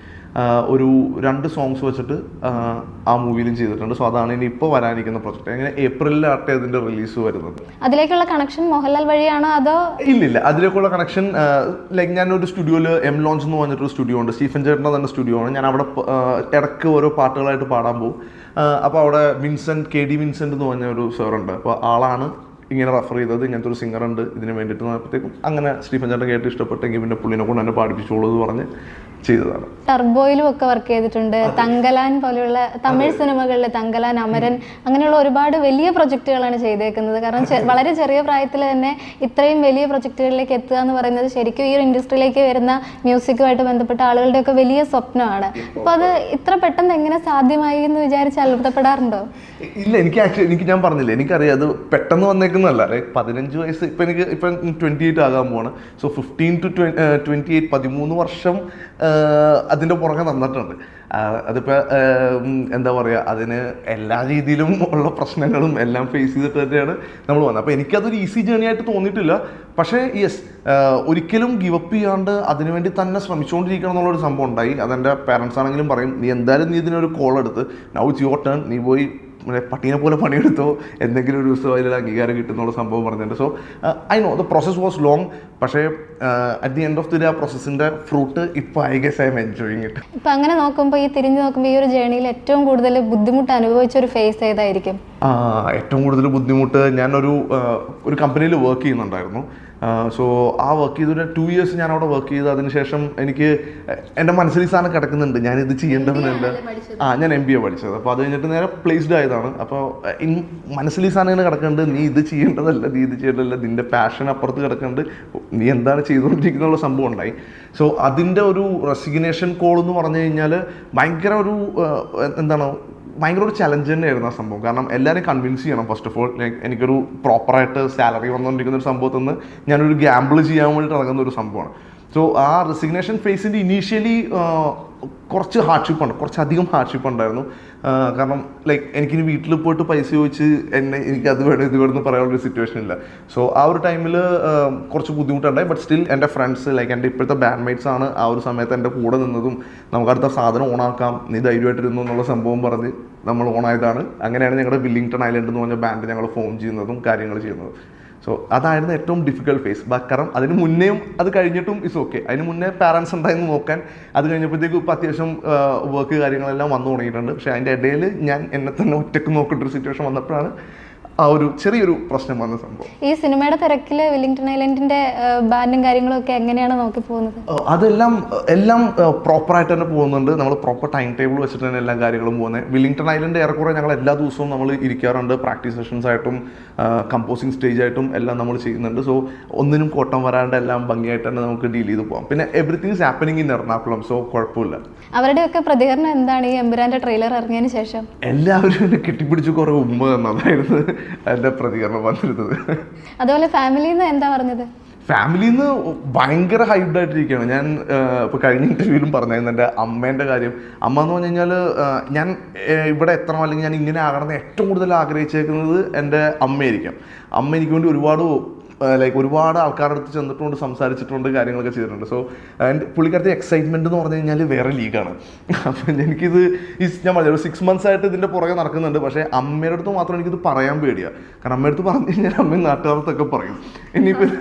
ഒരു രണ്ട് സോങ്സ് വെച്ചിട്ട് ആ, മൂവിയിലും ചെയ്തിട്ടുണ്ട്. സോ അതാണ് ഇനി ഇപ്പോൾ വരാനിരിക്കുന്ന പ്രൊജക്റ്റ് അങ്ങനെ ഏപ്രിലിലാട്ടെ അതിന്റെ റിലീസ് വരുന്നത്. അതിലേക്കുള്ള കണക്ഷൻ മോഹൻലാൽ വഴിയാണോ അതോ ഇല്ല ഇല്ല അതിലേക്കുള്ള കണക്ഷൻ ലൈക്ക് ഞാൻ ഒരു സ്റ്റുഡിയോയിൽ എം ലോഞ്ച് എന്ന് പറഞ്ഞിട്ടൊരു സ്റ്റുഡിയോ ഉണ്ട്. സ്റ്റീഫൻ ചേട്ടന്റെ തന്നെ സ്റ്റുഡിയോ ആണ്. ഞാൻ അവിടെ ഇടയ്ക്ക് ഇടയ്ക്ക് ഓരോ പാട്ടുകളായിട്ട് പാടാൻ പോകും. അപ്പോൾ അവിടെ വിൻസെന്റ് കെ ഡി വിൻസെന്റ് എന്ന് പറഞ്ഞ ഒരു സാറുണ്ട് അപ്പോൾ ആളാണ് ഇങ്ങനെ റെഫർ ചെയ്തത്. ഇങ്ങനത്തെ ഒരു സിംഗർ ഉണ്ട്. ഇതിന് വേണ്ടിയിട്ട് അങ്ങനെ സ്റ്റീഫൻ ചേട്ടൻ കേട്ട് ഇഷ്ടപ്പെട്ടെങ്കിൽ പിന്നെ പുള്ളിനെ കൊണ്ട് തന്നെ പാടിപ്പിച്ചോളൂ എന്ന് പറഞ്ഞ് ചെയ്തതാണ്. ടർബോയിലും ഒക്കെ വർക്ക് ചെയ്തിട്ടുണ്ട്. തങ്കലാൻ പോലെയുള്ള തമിഴ് സിനിമകളിൽ തങ്കലാൻ അമരൻ അങ്ങനെയുള്ള ഒരുപാട് വലിയ പ്രൊജക്റ്റുകളാണ് ചെയ്തേക്കുന്നത്. കാരണം വളരെ ചെറിയ പ്രായത്തിൽ തന്നെ ഇത്രയും വലിയ പ്രൊജക്റ്റുകളിലേക്ക് എത്തുക എന്ന് പറയുന്നത് ശരിക്കും ഈ ഒരു ഇൻഡസ്ട്രിയിലേക്ക് വരുന്ന മ്യൂസിക്കുമായിട്ട് ബന്ധപ്പെട്ട ആളുകളുടെയൊക്കെ വലിയ സ്വപ്നമാണ്. അപ്പോൾ അത് ഇത്ര പെട്ടെന്ന് എങ്ങനെ സാധ്യമായി എന്ന് വിചാരിച്ച് അത്ഭുതപ്പെടാറുണ്ടോ? ഇല്ല എനിക്ക് ആക്ച്വലി എനിക്ക് ഞാൻ പറഞ്ഞില്ല എനിക്കറിയാം അത് പെട്ടെന്ന് വന്നേക്കുന്നതല്ല. ലൈക്ക് പതിനഞ്ച് വയസ്സ് ഇപ്പം എനിക്ക് ഇപ്പം ട്വന്റി എയ്റ്റ് ആകാൻ പോവാണ്. So fifteen to twenty eight പതിമൂന്ന് വർഷം അതിന്റെ പുറകെ നടന്നിട്ടുണ്ട് അതിപ്പോൾ എന്താ പറയുക അതിന് എല്ലാ രീതിയിലും ഉള്ള പ്രശ്നങ്ങളും എല്ലാം ഫേസ് ചെയ്തിട്ട് തന്നെയാണ് നമ്മൾ വന്നത്. അപ്പോൾ എനിക്കതൊരു ഈസി ജേണി ആയിട്ട് തോന്നിയിട്ടില്ല. പക്ഷേ യെസ് ഒരിക്കലും ഗിവ് അപ്പ് ചെയ്യാണ്ട് അതിനുവേണ്ടി തന്നെ ശ്രമിച്ചുകൊണ്ടിരിക്കണം എന്നുള്ളൊരു സംഭവം ഉണ്ടായി. അതെന്റെ പേരൻസ് ആണെങ്കിലും പറയും നീ എന്തായാലും നീ ഇതിനൊരു കോൾ എടുത്ത് നൗ ഇറ്റ്സ് യുവർ ടേൺ നീ പോയി പട്ടീനെ പോലെ പണിയെടുത്തോ എന്തെങ്കിലും ഒരു ദിവസം അതിൽ അംഗീകാരം കിട്ടുന്നുള്ള സംഭവം പറഞ്ഞിട്ടുണ്ട്. So I know the process was long പക്ഷേ at the end of the day ആ പ്രോസസ്സിന്റെ ഫ്രൂട്ട് ഇപ്പോൾ I guess I'm enjoying it ഇപ്പം അങ്ങനെ നോക്കുമ്പോൾ ഈ തിരിഞ്ഞു നോക്കുമ്പോൾ ഈ ഒരു ജേണിയിൽ ഏറ്റവും കൂടുതൽ ബുദ്ധിമുട്ട് അനുഭവിച്ച ഒരു ഫേസ് ഏതായിരിക്കും? ഏറ്റവും കൂടുതൽ ബുദ്ധിമുട്ട് ഞാനൊരു ആ, ഒരു കമ്പനിയിൽ വർക്ക് ചെയ്യുന്നുണ്ടായിരുന്നു. സോ ആ വർക്ക് ചെയ്തൊരു ടു ഇയേഴ്സ് ഞാൻ അവിടെ വർക്ക് ചെയ്ത് അതിനുശേഷം എനിക്ക് എന്റെ മനസ്സിൽ ഈ സാധനം കിടക്കുന്നുണ്ട്. ഞാൻ ഇത് ചെയ്യേണ്ടതെന്നുണ്ട് ആ ഞാൻ എം ബി എ പഠിച്ചത്. അപ്പോൾ അത് കഴിഞ്ഞിട്ട് നേരെ പ്ലേസ്ഡ് ആയതാണ്. അപ്പോൾ ഇൻ മനസ്സിൽ ഈ സാധനം ഇങ്ങനെ കിടക്കുന്നുണ്ട്. നീ ഇത് ചെയ്യേണ്ടതല്ല നീ ഇത് ചെയ്യേണ്ടതല്ല. നിന്റെ പാഷൻ അപ്പുറത്ത് കിടക്കുന്നുണ്ട്. നീ എന്താണ് ചെയ്തുകൊണ്ടിരിക്കുന്നുള്ള സംഭവം ഉണ്ടായി. സോ അതിന്റെ ഒരു റെസിഗ്നേഷൻ കോൾ എന്ന് പറഞ്ഞു കഴിഞ്ഞാൽ ഭയങ്കര ഒരു എന്താണ് ഭയങ്കര ഒരു ചലഞ്ച് തന്നെയായിരുന്നു ആ സംഭവം. കാരണം എല്ലാവരും കൺവിൻസ് ചെയ്യണം. ഫസ്റ്റ് ഓഫ് ഓൾ എനിക്കൊരു പ്രോപ്പറായിട്ട് സാലറി വന്നുകൊണ്ടിരിക്കുന്ന ഒരു സംഭവത്തിൽ നിന്ന് ഞാനൊരു ഗ്യാമ്പിൾ ചെയ്യാൻ വേണ്ടിയിട്ട് ഇറങ്ങുന്ന ഒരു സംഭവമാണ്. സോ ആ റെസിഗ്നേഷൻ ഫേസിന്റെ ഇനീഷ്യലി കുറച്ച് ഹാർഡ്ഷിപ്പ് ഉണ്ട്. കുറച്ചധികം ഹാർഡ്ഷിപ്പ് ഉണ്ടായിരുന്നു. കാരണം ലൈക്ക് എനിക്കിനി വീട്ടിൽ പോയിട്ട് പൈസ ചോദിച്ച് എന്നെ എനിക്ക് അത് വേണം ഇത് വേണമെന്ന് പറയാനുള്ളൊരു സിറ്റുവേഷൻ ഇല്ല. സോ ആ ഒരു ടൈമിൽ കുറച്ച് ബുദ്ധിമുട്ടുണ്ടായി ബട്ട് സ്റ്റിൽ എന്റെ ഫ്രണ്ട്സ് ലൈക്ക് എന്റെ ഇപ്പോഴത്തെ ബാൻഡ്മേറ്റ്സ് ആണ് ആ ഒരു സമയത്ത് എന്റെ കൂടെ നിന്നതും നമുക്ക് അടുത്ത സാധനം ഓണാക്കാം നീ ധൈര്യമായിട്ടിരുന്നു എന്നുള്ള സംഭവം പറഞ്ഞ് നമ്മൾ ഓണായതാണ് അങ്ങനെയാണ് ഞങ്ങളുടെ വില്ലിംഗ്ടൺ ഐലൻഡ് എന്ന് പറഞ്ഞ ബാൻഡ് ഞങ്ങൾ ഫോം ചെയ്യുന്നതും കാര്യങ്ങൾ ചെയ്യുന്നതും. സോ അതായിരുന്നു ഏറ്റവും ഡിഫിക്കൽട്ട് ഫേസ് കാരണം അതിന് മുന്നേയും അത് കഴിഞ്ഞിട്ടും ഇസ് ഓക്കെ അതിന് മുന്നേ പാരൻസ് ഉണ്ടായിരുന്നു നോക്കാൻ. അത് കഴിഞ്ഞപ്പോഴത്തേക്കും ഇപ്പോൾ അത്യാവശ്യം വർക്ക് കാര്യങ്ങളെല്ലാം വന്നു തുടങ്ങിയിട്ടുണ്ട്. പക്ഷേ അതിന്റെ ഇടയിൽ ഞാൻ എന്നെ തന്നെ ഒറ്റയ്ക്ക് നോക്കേണ്ട ഒരു സിറ്റുവേഷൻ വന്നപ്പോഴാണ് ആ ഒരു ചെറിയൊരു പ്രശ്നം വന്ന സംഭവം. ഈ സിനിമയുടെ തിരക്കിൽ വില്ലിംഗ്ടൺ ഐലൻഡിന്റെ ബാൻഡും കാര്യങ്ങളും ഒക്കെ എങ്ങനെയാണ് നോക്കി പോകുന്നത്? അതെല്ലാം എല്ലാം പ്രോപ്പറായിട്ട് തന്നെ പോകുന്നുണ്ട്. നമ്മൾ പ്രോപ്പർ ടൈം ടേബിൾ വെച്ചിട്ട് തന്നെ എല്ലാ കാര്യങ്ങളും പോകുന്നത് വില്ലിംഗ്ടൺ ഐലൻഡ് ഏറെക്കുറെ ഞങ്ങൾ എല്ലാ ദിവസവും നമ്മൾ ഇരിക്കാറുണ്ട്. പ്രാക്ടീസ് സെഷൻസ് ആയിട്ടും കമ്പോസിംഗ് സ്റ്റേജ് ആയിട്ടും എല്ലാം നമ്മൾ ചെയ്യുന്നുണ്ട്. സോ ഒന്നിനും കോട്ടം വരാണ്ട് എല്ലാം ഭംഗിയായിട്ട് തന്നെ നമുക്ക് ഡീൽ ചെയ്ത് പോകാം പിന്നെ everything is happening in Ernakulam so കുഴപ്പമില്ല. അവരുടെയൊക്കെ പ്രതികരണം എന്താണ്? ഈ എമ്പുരാന്റെ ട്രെയിലർ ഇറങ്ങിയതിന് ശേഷം. എല്ലാവരും കെട്ടിപ്പിടിച്ച് കുറേ ഉമ്മ തന്നതായിരുന്നു. എന്റെ പ്രതികരണം വന്നിരുന്നത്. അതുപോലെ ഫാമിലി എന്താ പറഞ്ഞത്? ഫാമിലിയിൽ നിന്ന് ഭയങ്കര ഹൈബ്ഡ് ആയിട്ടിരിക്കുകയാണ്. ഞാൻ ഇപ്പോൾ കഴിഞ്ഞ ഇന്റർവ്യൂവിലും പറഞ്ഞായിരുന്നു എന്റെ അമ്മേന്റെ കാര്യം. അമ്മ എന്ന് പറഞ്ഞു കഴിഞ്ഞാൽ ഞാൻ ഇവിടെ എത്തണം അല്ലെങ്കിൽ ഞാൻ ഇങ്ങനെ ആകണമെന്ന് ഏറ്റവും കൂടുതൽ ആഗ്രഹിച്ചേക്കുന്നത് എന്റെ അമ്മയായിരിക്കാം. അമ്മ എനിക്ക് വേണ്ടി ഒരുപാട് ലൈക്ക് ഒരുപാട് ആൾക്കാരുടെ അടുത്ത് ചെന്നിട്ടുണ്ട് സംസാരിച്ചിട്ടുണ്ട് കാര്യങ്ങളൊക്കെ ചെയ്തിട്ടുണ്ട്. സോ ആൻഡ് പുള്ളിക്കാരത്തെ എക്സൈറ്റ്മെന്റ് എന്ന് പറഞ്ഞു കഴിഞ്ഞാൽ വേറെ ലീഗാണ്. അപ്പം എനിക്കിത് ഈ ഞാൻ പറഞ്ഞു ഒരു സിക്സ് മന്ത്സ് ആയിട്ട് ഇതിന്റെ പുറകെ നടക്കുന്നുണ്ട്. പക്ഷേ അമ്മയുടെ അടുത്ത് മാത്രം എനിക്കിത് പറയാൻ പേടിയാണ് കാരണം അമ്മയുടെ അടുത്ത് പറഞ്ഞു കഴിഞ്ഞാൽ അമ്മയും നാട്ടുകാർത്തൊക്കെ പറയും. ഇനിയിപ്പോൾ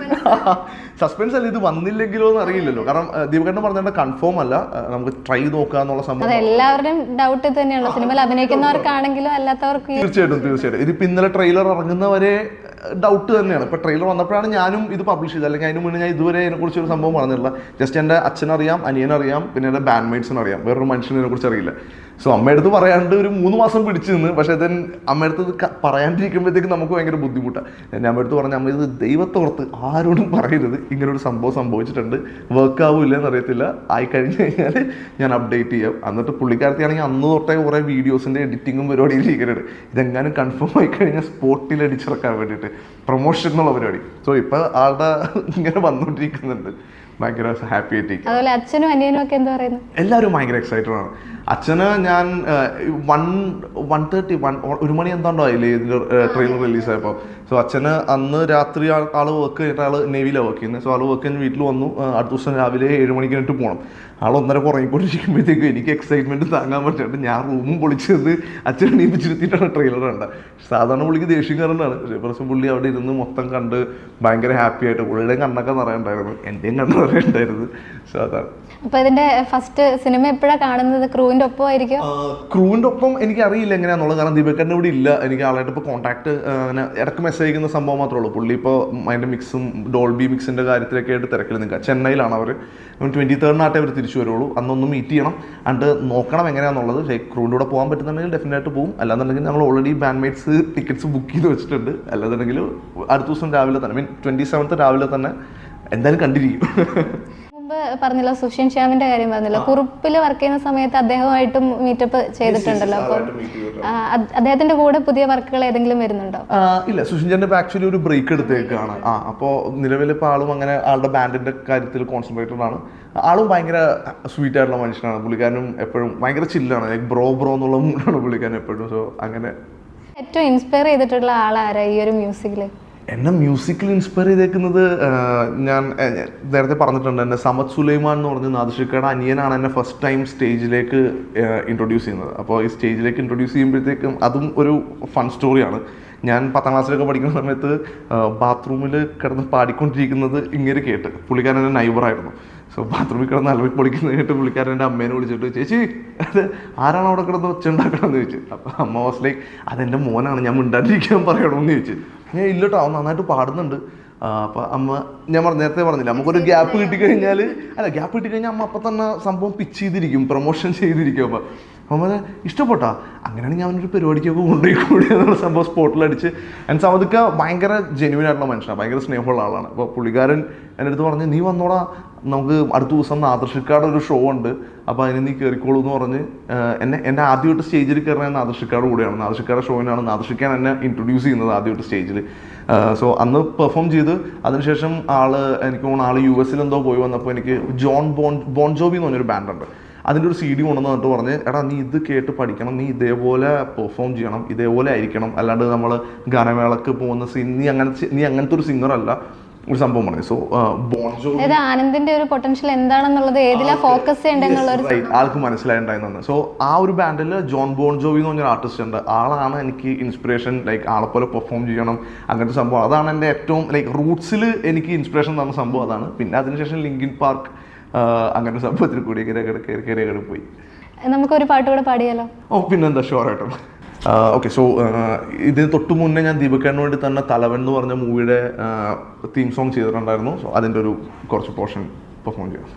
സസ്പെൻസ് അല്ല ഇത് വന്നില്ലെങ്കിലോ എന്ന് അറിയില്ലല്ലോ. കാരണം ദീപകണ്ഠൻ പറഞ്ഞാൽ കൺഫേം അല്ല നമുക്ക് ട്രൈ നോക്കുക എന്നുള്ള സംഭവം എല്ലാവരുടെയും ഡൗട്ട് തന്നെയാണ് സിനിമയിൽ അഭിനയിക്കുന്നവർക്കാണെങ്കിലും അല്ലാത്തവർക്കും തീർച്ചയായിട്ടും തീർച്ചയായിട്ടും. ഇതിപ്പോ ഇന്നലെ ട്രെയിലർ ഇറങ്ങുന്നവരെ ഡൗട്ട് തന്നെയാണ്. ഇപ്പൊ ട്രെയിലർ വന്നപ്പോഴാണ് ഞാനും ഇത് പബ്ലിഷ് ചെയ്തത്. അല്ലെങ്കിൽ അതിന് മുന്നേ ഞാൻ ഇതുവരെ ഇതിനെക്കുറിച്ച് ഒരു സംഭവം പറഞ്ഞിട്ടില്ല. ജസ്റ്റ് എന്റെ അച്ഛനറിയാം അനിയനറിയാം പിന്നെ എന്റെ ബാൻഡ്മേറ്റ്സിനറിയാം വേറൊരു മനുഷ്യനെ കുറിച്ച് അറിയില്ല. സോ അമ്മയടുത്ത് പറയാണ്ട് ഒരു മൂന്ന് മാസം പിടിച്ചു നിന്ന് പക്ഷേ ദെൻ അമ്മയടുത്ത് പറയാണ്ടിരിക്കുമ്പോഴത്തേക്ക് നമുക്ക് ഭയങ്കര ബുദ്ധിമുട്ടാണ് ഞാൻ അമ്മയടുത്ത് പറഞ്ഞ അമ്മ ഇത് ദൈവത്തോർത്ത് ആരോടും പറയരുത്. ഇങ്ങനൊരു സംഭവം സംഭവിച്ചിട്ടുണ്ട്. വർക്ക് ആവില്ല എന്നറിയത്തില്ല ആയി കഴിഞ്ഞ് കഴിഞ്ഞാൽ ഞാൻ അപ്ഡേറ്റ് ചെയ്യാം. എന്നിട്ട് പുള്ളിക്കാരത്തിയാണെങ്കിൽ അന്ന് തൊട്ടേ കുറേ വീഡിയോസിന്റെ എഡിറ്റിങ്ങും പരിപാടിയിൽ ഇരിക്കുന്നുണ്ട് ഇതെങ്ങാനും കൺഫേം ആയി കഴിഞ്ഞാൽ സ്പോട്ടിൽ അടിച്ചിറക്കാൻ വേണ്ടിയിട്ട്. പ്രൊമോഷൻ എന്നുള്ള പരിപാടി. സോ ഇപ്പോൾ ആളുടെ ഇങ്ങനെ വന്നുകൊണ്ടിരിക്കുന്നുണ്ട് ഭയങ്കര ഹാപ്പി ആയിട്ടിരിക്കും അതുപോലെ അച്ഛനും അനിയനും ഒക്കെ എന്താ പറയുന്നു? എല്ലാവരും ഭയങ്കര എക്സൈറ്റഡ് ആണ്. അച്ഛന് ഞാൻ വൺ വൺ തേർട്ടി വൺ ഒരു മണി എന്താണ്ടോ അതിൽ ഇതിന്റെ ട്രെയിലർ റിലീസായപ്പോൾ സോ അച്ഛന് അന്ന് രാത്രി ആൾ- ആൾ വർക്ക് കഴിഞ്ഞിട്ട് ആൾ നേവിയിലാണ് വർക്ക് ചെയ്യുന്നത് സോ ആൾ വർക്ക് കഴിഞ്ഞ് വീട്ടിൽ വന്നു. അടുത്ത ദിവസം രാവിലെ ഏഴ് മണിക്ക് കഴിഞ്ഞിട്ട് പോകണം ആൾ ഒന്നര കുറങ്ങിക്കൊണ്ടിരിക്കുമ്പോഴത്തേക്കും എനിക്ക് എക്സൈറ്റ്മെന്റ് താങ്ങാൻ പറ്റാണ്ട് ഞാൻ റൂമും പൊളിച്ചത് അച്ഛൻ എണീപ്പിച്ചിരുത്തിയിട്ടാണ് ട്രെയിലർ കണ്ടത്. സാധാരണ പുള്ളിക്ക് ദേഷ്യം കാരണമാണ് പക്ഷേ പ്രശ്നം പുള്ളി അവിടെ ഇരുന്ന് മൊത്തം കണ്ട് ഭയങ്കര ഹാപ്പി ആയിട്ട് പുള്ളിയുടെയും കണ്ണൊക്കെ നിറയുണ്ടായിരുന്നു എന്റെയും കണ്ണ് നിറയുണ്ടായിരുന്നു സോ അതാണ്. ഇതിന്റെ ഫസ്റ്റ് സിനിമ എപ്പോഴാണ് കാണുന്നത്? ക്രൂവിന്റെ ഒപ്പം ആയിരിക്കും? ക്രൂവിന്റെ ഒപ്പം എനിക്ക് അറിയില്ല എങ്ങനെയാണെന്നുള്ളത് കാരണം ദീപക്കറിന്റെ ഇവിടെ ഇല്ല. എനിക്ക് ആളായിട്ട് ഇപ്പോൾ കോൺടാക്ട് അങ്ങനെ ഇടയ്ക്ക് മെസ്സേജ് അയക്കുന്ന സംഭവം മാത്രമേ ഉള്ളൂ. പുള്ളി ഇപ്പോൾ അതിന്റെ മിക്സും ഡോൾബി മിക്സിന്റെ കാര്യത്തിലൊക്കെ ആയിട്ട് തിരക്കിൽ നിൽക്കുക ചെന്നൈയിലാണ് അവർ ട്വന്റി തേർഡിനായിട്ടേ അവർ തിരിച്ചു വരുള്ളൂ അന്നൊന്ന് മീറ്റ് ചെയ്യണം. അണ്ട് നോക്കണം എങ്ങനെയാണെന്നുള്ളത് ലൈക്ക് ക്രൂവിന്റെ കൂടെ പോകാൻ പറ്റുന്നുണ്ടെങ്കിൽ ഡെഫിനറ്റായിട്ട് പോകും അല്ലാന്നുണ്ടെങ്കിൽ ഞങ്ങൾ ഓൾറെഡി ബാൻഡ്മേറ്റ്സ് ടിക്കറ്റ്സ് ബുക്ക് ചെയ്ത് വെച്ചിട്ടുണ്ട്. അല്ലാന്നുണ്ടെങ്കിൽ അടുത്ത ദിവസം രാവിലെ തന്നെ. മീൻ ട്വന്റി സെവൻത്ത് രാവിലെ തന്നെ. എന്തായാലും കണ്ടിരിക്കും. മുമ്പ് പറഞ്ഞല്ലോ സുഷിൻ ശ്യാമിന്റെ കാര്യം പറഞ്ഞല്ലോ. കുറുപ്പിൽ വർക്ക് ചെയ്യുന്ന സമയത്ത് അദ്ദേഹമായിട്ടും മീറ്റപ്പ് ചെയ്തിട്ടുണ്ടല്ലോ. അപ്പൊ അദ്ദേഹത്തിന്റെ കൂടെ പുതിയ വർക്കുകൾ ഏതെങ്കിലും വരുന്നുണ്ടോ? ഇല്ല ഇല്ല ചാമിന്റെ ആക്ച്വലി ഒരു ബ്രേക്ക് എടുത്തേക്കാണ്. ആ അപ്പോൾ നിലവിൽ ഇപ്പോൾ ആളും അങ്ങനെ ആളുടെ ബാൻഡിന്റെ കാര്യത്തിൽ കോൺസെൻട്രേറ്റഡ് ആണ്. ആളും ഭയങ്കര സ്വീറ്റ് ആയിട്ടുള്ള മനുഷ്യനാണ്. പുള്ളിക്കാരനും എപ്പോഴും ഭയങ്കര ചില്ലാണ് ലൈക്ക് ബ്രോ ബ്രോ എന്നുള്ള മൂടാണ് പുള്ളിക്കാരൻ എപ്പോഴും. സോ അങ്ങനെ. ഏറ്റവും ഇൻസ്പയർ ചെയ്തിട്ടുള്ള ആളാരാ ഈ ഒരു മ്യൂസിക്കിൽ എന്നെ മ്യൂസിക്കിൽ ഇൻസ്പയർ ചെയ്തേക്കുന്നത് ഞാൻ നേരത്തെ പറഞ്ഞിട്ടുണ്ട് എന്നെ സമത് സുലൈമാൻ എന്ന് പറഞ്ഞ നാദശിക്കയുടെ അനിയനാണ് എന്നെ ഫസ്റ്റ് ടൈം സ്റ്റേജിലേക്ക് ഇൻട്രൊഡ്യൂസ് ചെയ്യുന്നത്. അപ്പോൾ ഈ സ്റ്റേജിലേക്ക് ഇൻട്രൊഡ്യൂസ് ചെയ്യുമ്പോഴത്തേക്കും അതും ഒരു ഫൺ സ്റ്റോറിയാണ് ഞാൻ പത്താം ക്ലാസ്സിലൊക്കെ പഠിക്കുന്ന സമയത്ത് ബാത്റൂമിൽ കിടന്ന് പാടിക്കൊണ്ടിരിക്കുന്നത് ഇങ്ങനെ കേട്ട്. പുള്ളിക്കാരൻ എന്റെ നൈബറായിരുന്നു സോ ബാത്റൂമിൽ കിടന്ന് അലറി പൊളിക്കുന്നത് കേട്ട് പുള്ളിക്കാരൻ എന്റെ അമ്മേനെ വിളിച്ചിട്ട് ചേച്ചി അത് ആരാണ് അവിടെ കിടന്ന് ഒച്ച ഉണ്ടാക്കണമെന്ന് ചോദിച്ചു. അപ്പോൾ അമ്മ വാസ് അതെന്റെ മോനാണ് ഞാൻ മിണ്ടാണ്ടിരിക്കാൻ പറയണമെന്ന് ചോദിച്ചു. ഞാൻ ഇല്ലട്ടോ അവൻ നന്നായിട്ട് പാടുന്നുണ്ട്. അപ്പം അപ്പൊ അമ്മ ഞാൻ പറഞ്ഞ നേരത്തെ പറഞ്ഞില്ല നമുക്കൊരു ഗ്യാപ്പ് കിട്ടിക്കഴിഞ്ഞാൽ അല്ല ഗ്യാപ്പ് കിട്ടിക്കഴിഞ്ഞാൽ അമ്മ അപ്പം തന്നെ സംഭവം പിച്ച് ചെയ്തിരിക്കും പ്രൊമോഷൻ ചെയ്തിരിക്കും അപ്പം. അമ്മ അത് ഇഷ്ടപ്പെട്ടാ? അങ്ങനെയാണെങ്കിൽ ഞാൻ അവനൊരു പരിപാടിക്കൊക്കെ കൊണ്ടുപോയി കൂടി എന്നുള്ള സംഭവം സ്പോട്ടിലടിച്ച് ആൻഡ് സമതിക്ക ഭയങ്കര ജെന്യൂൻ ആയിട്ടുള്ള മനുഷ്യനാണ് ഭയങ്കര സ്നേഹമുള്ള ആളാണ്. അപ്പോൾ പുള്ളിക്കാരൻ എന്റെ അടുത്ത് പറഞ്ഞ് നീ വന്നോടാ നമുക്ക് അടുത്ത ദിവസം ആദർശിക്കാട് ഒരു ഷോ ഉണ്ട്. അപ്പോൾ അതിന് നീ കയറിക്കോളൂ എന്ന് പറഞ്ഞ് എന്നെ എന്നെ ആദ്യമായിട്ട് സ്റ്റേജിൽ കയറുന്നത് നാദർഷിക്കാട് കൂടെയാണ്. നാദർഷിക്കാട് ഷോയിനാണ് നാദർഷിക്കാൻ എന്നെ ഇൻട്രൊഡ്യൂസ് ചെയ്യുന്നത് ആദ്യമായിട്ട് സ്റ്റേജിൽ സോ അന്ന് പെർഫോം ചെയ്ത് അതിനുശേഷം ആൾ എനിക്ക് തോന്നുന്നു ആൾ യു എസിൽ എന്തോ പോയി വന്നപ്പോൾ എനിക്ക് ജോൺ ബോൺ ബോൺ ജോബി എന്ന് പറഞ്ഞൊരു ബാൻഡുണ്ട് അതിന്റെ ഒരു സി ഡി കൊണ്ടുവന്ന് എന്നിട്ട് പറഞ്ഞ് എടാ നീ ഇത് കേട്ട് പഠിക്കണം. നീ ഇതേപോലെ പെർഫോം ചെയ്യണം. ഇതേപോലെ ആയിരിക്കണം. അല്ലാണ്ട് നമ്മൾ ഗാനമേളക്ക് പോകുന്ന സീൻ നീ അങ്ങനെ നീ അങ്ങനത്തെ ഒരു സിംഗർ അല്ല. ഒരു സംഭവം പറഞ്ഞു. സോ ബോൺജോ ആനന്ദിന്റെ ഒരു പൊട്ടൻഷ്യൽ എന്താണെന്നുള്ളത് ഏതിലാ ഫോക്കസ് Right. ആൾക്ക് മനസ്സിലായിട്ടുണ്ടായിരുന്നു സോ ആ ഒരു ബാൻഡിൽ ജോൺ ബോൺജോവി എന്ന് പറഞ്ഞൊരു ആർട്ടിസ്റ്റ് ഉണ്ട്. ആളാണ് എനിക്ക് ഇൻസ്പിറേഷൻ ലൈക്ക് ആളെ പോലെ പെർഫോം ചെയ്യണം അങ്ങനത്തെ സംഭവം. അതാണ് എന്റെ ഏറ്റവും ലൈക്ക് റൂട്ട്സിൽ എനിക്ക് ഇൻസ്പിറേഷൻ തന്ന സംഭവം അതാണ്. പിന്നെ അതിനുശേഷം ലിങ്കിൻ പാർക്ക് അങ്ങനത്തെ സംഭവത്തിൽ കൂടി കയറി കയറി കയറി പോയി. നമുക്കൊരു പാട്ട് കൂടെ പാടിയാലോ? ഓ പിന്നെന്താ? ഷുവറായിട്ടും ഓക്കെ സോ ഇതിന് തൊട്ട് മുന്നേ ഞാൻ ദീപക്കേണിന് വേണ്ടി തന്നെ തലവൻ എന്ന് പറഞ്ഞ മൂവിയുടെ തീം സോങ് ചെയ്തിട്ടുണ്ടായിരുന്നു. സോ അതിന്റെ ഒരു കുറച്ച് പോർഷൻ പെർഫോം ചെയ്യാം.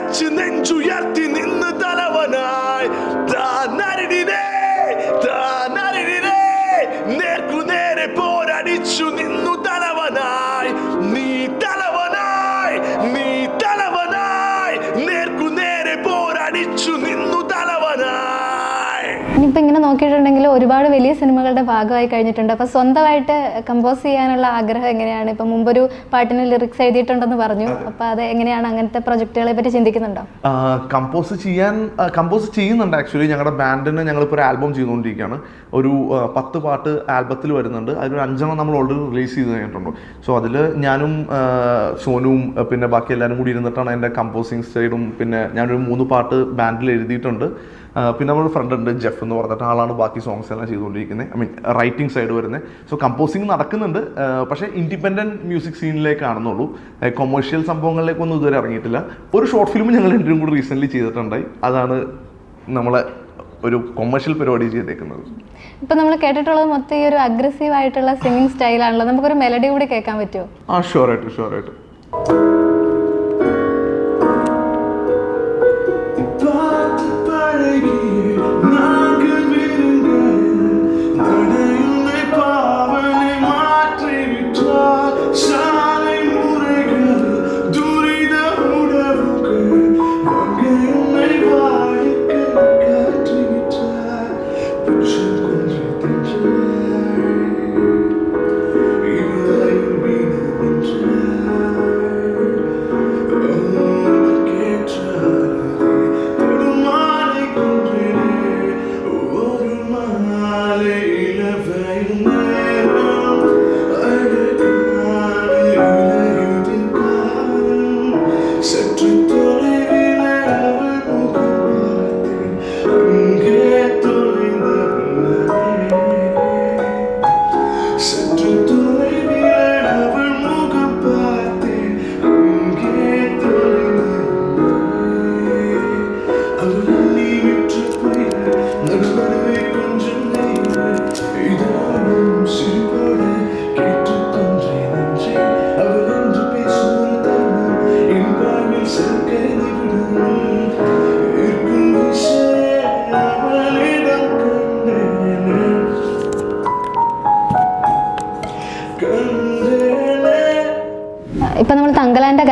நினைச்சு நெஞ்சுயர்த்தி ഒരുപാട് വലിയ സിനിമകളുടെ ഭാഗമായി കഴിഞ്ഞിട്ടുണ്ട്. അപ്പോൾ സ്വന്തമായിട്ട് കമ്പോസ് ചെയ്യാനുള്ള ആഗ്രഹം എങ്ങനെയാണ്? ഇപ്പം മുമ്പൊരു പാട്ടിന് ലിറിക്സ് എഴുതിയിട്ടുണ്ടെന്ന് പറഞ്ഞു. അപ്പോൾ അത് എങ്ങനെയാണ് അങ്ങനത്തെ പ്രൊജക്റ്റുകളെ പറ്റി ചിന്തിക്കുന്നുണ്ടോ? കമ്പോസ് ചെയ്യാൻ കമ്പോസ് ചെയ്യുന്നുണ്ട് ആക്ച്വലി ഞങ്ങളുടെ ബാൻഡിന് ഞങ്ങളിപ്പോൾ ഒരു ആൽബം ചെയ്തുകൊണ്ടിരിക്കുകയാണ് ഒരു പത്ത് പാട്ട് ആൽബത്തിൽ വരുന്നുണ്ട്. അതിലൊരു അഞ്ചെണ്ണം നമ്മൾ ഓൾറെഡി റിലീസ് ചെയ്ത് കഴിഞ്ഞിട്ടുണ്ട്. സോ അതിൽ ഞാനും സോനുവും പിന്നെ ബാക്കി എല്ലാവരും കൂടി ഇരുന്നിട്ടാണ് എന്റെ കമ്പോസിങ് സൈഡും പിന്നെ ഞാനൊരു മൂന്ന് പാട്ട് ബാൻഡിൽ എഴുതിയിട്ടുണ്ട്. പിന്നെ നമ്മൾ ഫ്രണ്ട് ഉണ്ട് ജെഫ് എന്ന് പറഞ്ഞിട്ട് ആളാണ് ബാക്കി സോങ്സ് എല്ലാം ചെയ്തുകൊണ്ടിരിക്കുന്നത് ഐ മീൻ റൈറ്റിംഗ് സൈഡ് വരുന്നത് സോ കമ്പോസിങ് നടക്കുന്നുണ്ട്. പക്ഷേ ഇൻഡിപെൻഡന്റ് മ്യൂസിക് സീനിലേക്കാണെന്നുള്ളൂ കൊമേഴ്ഷ്യൽ സംഭവങ്ങളിലേക്കൊന്നും ഇതുവരെ ഇറങ്ങിയിട്ടില്ല. ഒരു ഷോർട്ട് ഫിലിം ഞങ്ങൾ എന്റെയും കൂടി റീസെന്റ് ചെയ്തിട്ടുണ്ടായി. അതാണ് നമ്മളെ ഒരു കൊമേഴ്ഷ്യൽ പരിപാടി ചെയ്തേക്കുന്നത്. ഇപ്പൊ നമ്മൾ കേട്ടിട്ടുള്ളത് മൊത്തം ഈ ഒരു അഗ്രസീവ് ആയിട്ടുള്ള സിംഗിങ് സ്റ്റൈലാണല്ലോ നമുക്കൊരു മെലഡി കൂടി കേൾക്കാൻ പറ്റുമോ ആ ഷുവർ ആയിട്ട് ഷുവർ ആയിട്ട്.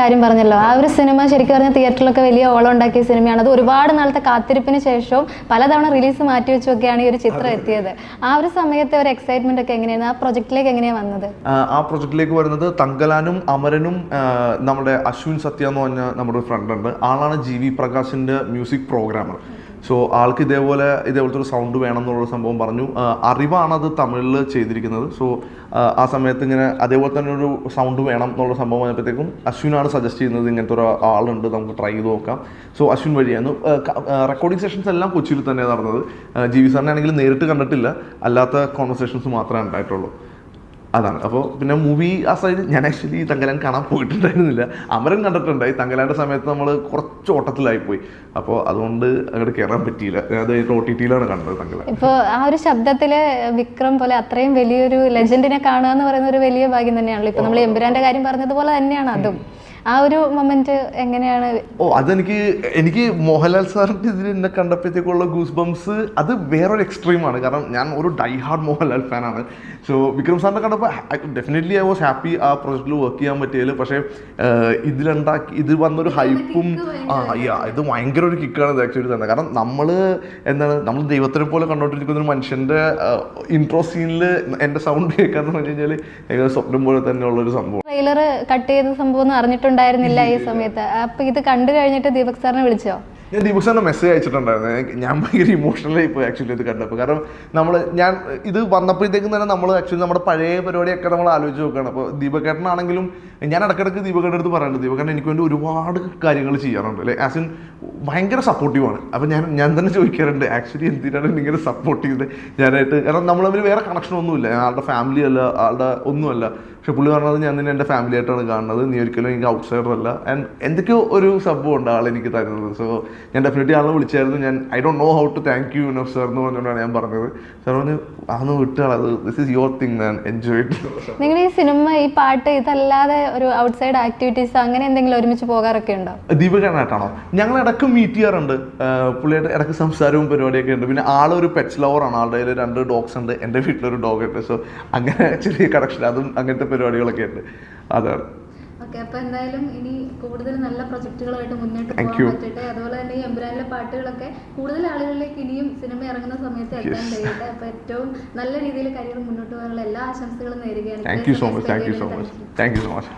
കാര്യം പറഞ്ഞല്ലോ. ആ ഒരു സിനിമ ശരിക്കും പറഞ്ഞാൽ തിയേറ്ററിലൊക്കെ വലിയ ഓളം ഉണ്ടാക്കിയ സിനിമയാണ്. അത് ഒരുപാട് നാളത്തെ കാത്തിരിപ്പിന് ശേഷവും പലതവണ റിലീസ് മാറ്റി വെച്ചൊക്കെയാണ് ഈ ഒരു ചിത്രം എത്തിയത്. ആ ഒരു സമയത്തെ ഒരു എക്സൈറ്റ്മെന്റ് ഒക്കെ എങ്ങനെയാണ്? ആ പ്രൊജക്റ്റിലേക്ക് എങ്ങനെയാണ് വന്നത്? ആ, പ്രൊജക്ടിലേക്ക് പ്രൊജക്റ്റിലേക്ക് വരുന്നത് തങ്കലാനും അമരനും നമ്മുടെ അശ്വിൻ സത്യ എന്ന് പറഞ്ഞ നമ്മുടെ ഒരു ഫ്രണ്ട് ഉണ്ട്. ആളാണ് ജി വി പ്രകാശിന്റെ മ്യൂസിക് പ്രോഗ്രാമർ സോ ആൾക്ക് ഇതേപോലെ ഇതേപോലത്തെ ഒരു സൗണ്ട് വേണം എന്നുള്ള സംഭവം പറഞ്ഞു. അറിവാണത് തമിഴിൽ ചെയ്തിരിക്കുന്നത്. സോ ആ സമയത്ത് ഇങ്ങനെ അതേപോലെ തന്നെ ഒരു സൗണ്ട് വേണം എന്നുള്ള സംഭവം ആയപ്പോഴത്തേക്കും അശ്വിനാണ് സജസ്റ്റ് ചെയ്യുന്നത് ഇങ്ങനത്തെ ഒരു ആളുണ്ട് നമുക്ക് ട്രൈ ചെയ്ത് നോക്കാം. സോ അശ്വിൻ വഴിയായിരുന്നു. റെക്കോർഡിംഗ് സെഷൻസ് എല്ലാം കൊച്ചിയിൽ തന്നെ നടന്നത്. ജി വി സാറിനെ ആണെങ്കിൽ നേരിട്ട് കണ്ടിട്ടില്ല. അല്ലാത്ത കോൺവെർസേഷൻസ് മാത്രമേ ഉണ്ടായിട്ടുള്ളൂ. അതാണ്. അപ്പോൾ പിന്നെ മൂവി ആ സൈഡ് ഞാൻ ആക്ച്വലി തങ്കലാൻ കാണാൻ പോയിട്ടുണ്ടായിരുന്നില്ല. അമരൻ കണ്ടിട്ടുണ്ടായി. തങ്കലാന്റെ സമയത്ത് നമ്മൾ കുറച്ച് ഓട്ടത്തിലായി പോയി. അപ്പോൾ അതുകൊണ്ട് അങ്ങോട്ട് കയറാൻ പറ്റിയില്ല. ഞാൻ അത് ഒ ടി ടിയിലാണ് കണ്ടത് തങ്കലാൻ. ഇപ്പോൾ ആ ഒരു ശബ്ദത്തിൽ വിക്രം പോലെ അത്രയും വലിയൊരു ലെജൻഡിനെ കാണുക എന്ന് പറയുന്ന ഒരു വലിയ ഭാഗ്യം തന്നെയാണല്ലോ. ഇപ്പൊ നമ്മൾ എമ്പുരാന്റെ കാര്യം പറഞ്ഞതുപോലെ തന്നെയാണ് അതും. ആ ഒരു മൊമെന്റ് എങ്ങനെയാണ്? ഓ അതെനിക്ക് എനിക്ക് മോഹൻലാൽ സാറിന്റെ ഇതിൽ എന്നെ കണ്ടപ്പോഴത്തേക്കുള്ള ഗൂസ് ബംസ് അത് വേറൊരു എക്സ്ട്രീമാണ് കാരണം ഞാൻ ഒരു ഡൈ ഹാർഡ് മോഹൻലാൽ ഫാനാണ് സോ വിക്രം സാറിനെ കണ്ടപ്പോൾ ഡെഫിനറ്റ്ലി ഐ വാസ് ഹാപ്പി ആ പ്രൊജക്റ്റിൽ വർക്ക് ചെയ്യാൻ പറ്റിയതിൽ പക്ഷേ ഇതിലുണ്ടാക്കി ഇത് വന്നൊരു ഹൈപ്പും ആ ഇത് ഭയങ്കര ഒരു കിക്കാണ് ഇത് ആക്ച്വലി തന്നെ. കാരണം നമ്മൾ എന്താണ് നമ്മൾ ദൈവത്തിനെ പോലെ കണ്ടുകൊണ്ടിരിക്കുന്ന ഒരു മനുഷ്യന്റെ ഇൻട്രോ സീനിൽ എന്റെ സൗണ്ട് കേൾക്കാന്ന് പറഞ്ഞു കഴിഞ്ഞാൽ സ്വപ്നം പോലെ തന്നെയുള്ള ഒരു സംഭവം. ട്രെയിലർ കട്ട് ചെയ്ത സംഭവം ഒന്നും അറിഞ്ഞിട്ടുണ്ടായിരുന്നില്ല ഈ സമയത്ത്. അപ്പൊ ഇത് കണ്ടു കഴിഞ്ഞിട്ട് ദീപക് സാറിനെ വിളിച്ചോ? ഞാൻ ദിവസം മെസ്സേജ് അയച്ചിട്ടുണ്ടായിരുന്നു. ഞാൻ ഭയങ്കര ഇമോഷണലായി പോയി ആക്ച്വലി ഇത് കണ്ടപ്പോൾ കാരണം നമ്മൾ ഞാൻ ഇത് വന്നപ്പോഴത്തേക്കും തന്നെ നമ്മൾ ആക്ച്വലി നമ്മുടെ പഴയ പരിപാടിയൊക്കെ നമ്മൾ ആലോചിച്ച് നോക്കുകയാണ്. അപ്പോൾ ദീപകേട്ടനാണെങ്കിലും ഞാൻ ഇടയ്ക്കിടയ്ക്ക് ദീപകേട്ടന്റെ അടുത്ത് പറയുന്നുണ്ട് ദീപകേട്ടൻ എനിക്ക് വേണ്ടി ഒരുപാട് കാര്യങ്ങൾ ചെയ്യാറുണ്ട്. അല്ലേ? ആസ് ഇൻ ഭയങ്കര സപ്പോർട്ടീവാണ് അപ്പോൾ ഞാൻ ഞാൻ തന്നെ ചോദിക്കാറുണ്ട് ആക്ച്വലി എന്തിനാണ് ഇങ്ങനെ സപ്പോർട്ട് ചെയ്ത്? ഞാനായിട്ട് കാരണം നമ്മൾ തമ്മിൽ വേറെ കണക്ഷൻ ഒന്നുമില്ല. ആളുടെ ഫാമിലി അല്ല ആളുടെ ഒന്നുമല്ല. പക്ഷെ പുള്ളി പറഞ്ഞത് ഞാൻ നിന്നെ എന്റെ ഫാമിലി ആയിട്ടാണ് കാണുന്നത്. നീ ഒരിക്കലും എനിക്ക് ഔട്ട്സൈഡർ അല്ല. ആൻഡ് എന്തൊക്കെയോ ഒരു സംഭവം ഉണ്ട് ആൾ എനിക്ക് തരുന്നത്. സോ ഞാൻ ഡെഫിനറ്റ്ലി ആളെ വിളിച്ചായിരുന്നു. ഞാൻ I don't know how to thank you no sir എന്ന് പറഞ്ഞുകൊണ്ടാണ് ഞാൻ പറഞ്ഞത്. സാർ പറഞ്ഞു അതൊന്ന് വിട്ടുകളത് this is your thing man enjoy നിങ്ങൾ ഈ സിനിമ ഈ പാട്ട് ഇതല്ലാതെ ഒരു ഔട്ട്സൈഡ് ആക്ടിവിറ്റീസ് അങ്ങനെ എന്തെങ്കിലും ഒരുമിച്ച് പോകാറൊക്കെ ഉണ്ടോ? ദീപകനായിട്ടാണോ ഞങ്ങൾ ഇടയ്ക്ക് മീറ്റ് ചെയ്യാറുണ്ട്. പുള്ളിയുടെ ഇടയ്ക്ക് സംസാരവും പരിപാടിയൊക്കെ ഉണ്ട്. പിന്നെ ആളൊരു പെറ്റ്സ് ലവറാണ് ആളുടെ കയ്യിൽ രണ്ട് ഡോഗ്സ് ഉണ്ട്. എന്റെ വീട്ടിലൊരു ഡോഗ് ഉണ്ട്. സോ അങ്ങനെ ചെറിയ കണക്ഷൻ അതും അങ്ങനത്തെ പരിപാടികളൊക്കെ ഉണ്ട്. അതാണ്. ഓക്കെ അപ്പൊ എന്തായാലും ഇനി കൂടുതൽ നല്ല പ്രൊജക്ടുകളായിട്ട് മുന്നോട്ട് പോകാൻ പറ്റട്ടെ. അതുപോലെ തന്നെ ഈ എംബ്രാനിലെ പാട്ടുകളൊക്കെ കൂടുതൽ ആളുകളിലേക്ക് ഇനിയും സിനിമ ഇറങ്ങുന്ന സമയത്ത് എത്താൻ കഴിയട്ടെ. അപ്പൊ ഏറ്റവും നല്ല രീതിയിൽ കരിയർ മുന്നോട്ട് പോകാനുള്ള എല്ലാ ആശംസകളും നേരുകയാണ്. Thank you so much thank you so much thank you so much